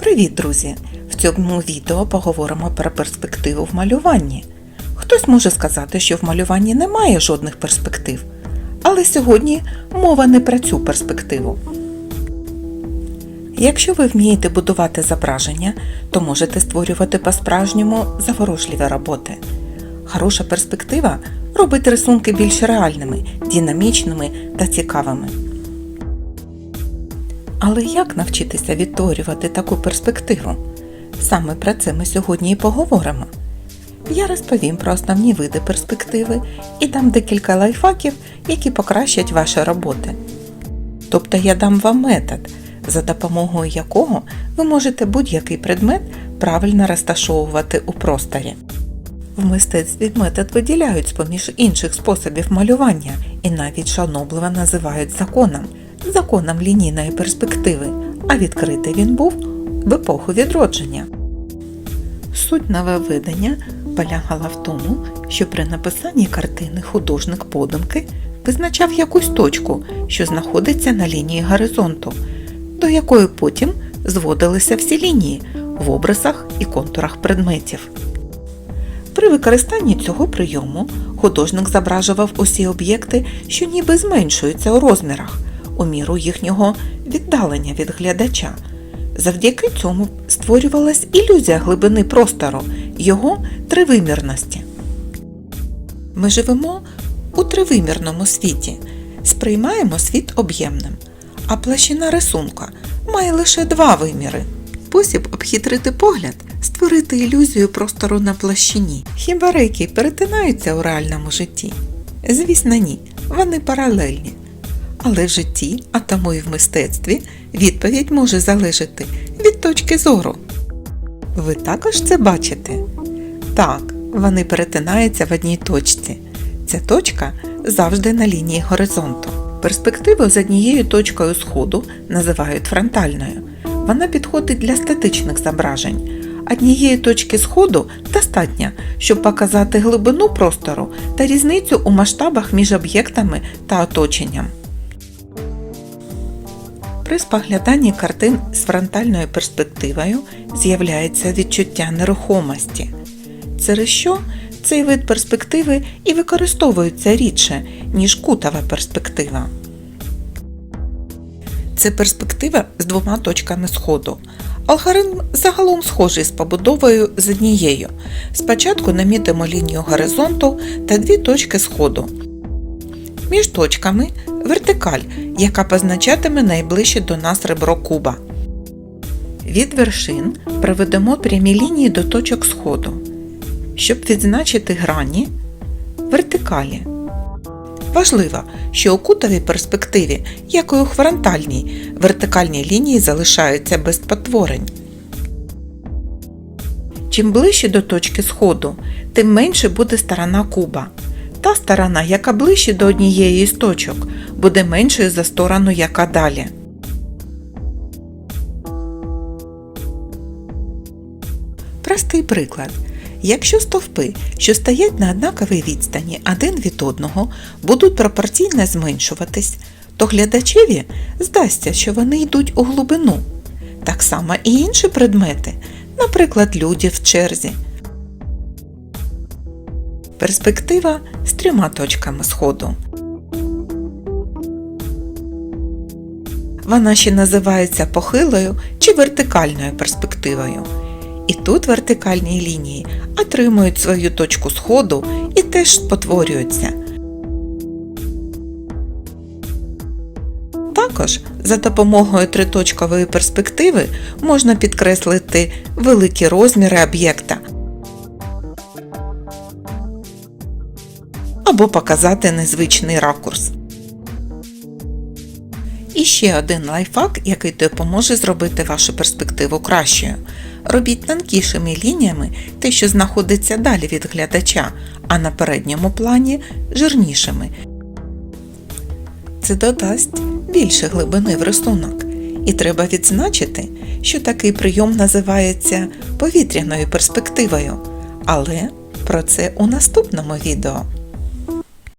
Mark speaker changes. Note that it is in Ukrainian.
Speaker 1: Привіт, друзі! В цьому відео поговоримо про перспективу в малюванні. Хтось може сказати, що в малюванні немає жодних перспектив, але сьогодні мова не про цю перспективу. Якщо ви вмієте будувати зображення, то можете створювати по-справжньому заворожливі роботи. Хороша перспектива робить рисунки більш реальними, динамічними та цікавими. Але як навчитися відтворювати таку перспективу? Саме про це ми сьогодні і поговоримо. Я розповім про основні види перспективи і дам декілька лайфхаків, які покращать ваші роботи. Тобто я дам вам метод, за допомогою якого ви можете будь-який предмет правильно розташовувати у просторі. В мистецтві метод виділяють з-поміж інших способів малювання і навіть шанобливо називають законом, законом лінійної перспективи, а відкритий він був в епоху відродження. Суть нововведення полягала в тому, що при написанні картини художник подумки визначав якусь точку, що знаходиться на лінії горизонту, до якої потім зводилися всі лінії в образах і контурах предметів. При використанні цього прийому художник зображував усі об'єкти, що ніби зменшуються у розмірах, у міру їхнього віддалення від глядача. Завдяки цьому створювалась ілюзія глибини простору, його тривимірності. Ми живемо у тривимірному світі, сприймаємо світ об'ємним, а площина рисунка має лише два виміри. Спосіб обхитрити погляд створити ілюзію простору на площині. Хіба рейки перетинаються у реальному житті? Звісно, ні, вони паралельні. Але в житті, а тому і в мистецтві, відповідь може залежати від точки зору. Ви також це бачите? Так, вони перетинаються в одній точці. Ця точка завжди на лінії горизонту. Перспективу з однією точкою сходу називають фронтальною. Вона підходить для статичних зображень. Однієї точки сходу достатньо, щоб показати глибину простору та різницю у масштабах між об'єктами та оточенням. При спогляданні картин з фронтальною перспективою з'являється відчуття нерухомості. Через що цей вид перспективи і використовується рідше, ніж кутова перспектива. Це перспектива з двома точками сходу. Алгоритм загалом схожий з побудовою з однією. Спочатку намітимо лінію горизонту та дві точки сходу. Між точками вертикаль, яка позначатиме найближче до нас ребро куба. Від вершин проведемо прямі лінії до точок сходу. Щоб відзначити грані вертикалі. Важливо, що у кутовій перспективі, як і у фронтальній, вертикальні лінії залишаються без потворень. Чим ближче до точки сходу, тим менше буде сторона куба. Та сторона, яка ближче до однієї з точок, буде меншою за сторону, яка далі. Простий приклад. Якщо стовпи, що стоять на однаковій відстані один від одного, будуть пропорційно зменшуватись, то глядачеві здасться, що вони йдуть у глибину. Так само і інші предмети, наприклад, люди в черзі. Перспектива з трьома точками сходу. Вона ще називається похилою чи вертикальною перспективою. І тут вертикальні лінії отримують свою точку сходу і теж спотворюються. Також за допомогою триточкової перспективи можна підкреслити великі розміри об'єкта або показати незвичний ракурс. І ще один лайфхак, який допоможе зробити вашу перспективу кращою. Робіть тонкішими лініями те, що знаходиться далі від глядача, а на передньому плані жирнішими. Це додасть більше глибини в рисунок. І треба відзначити, що такий прийом називається повітряною перспективою. Але про це у наступному відео.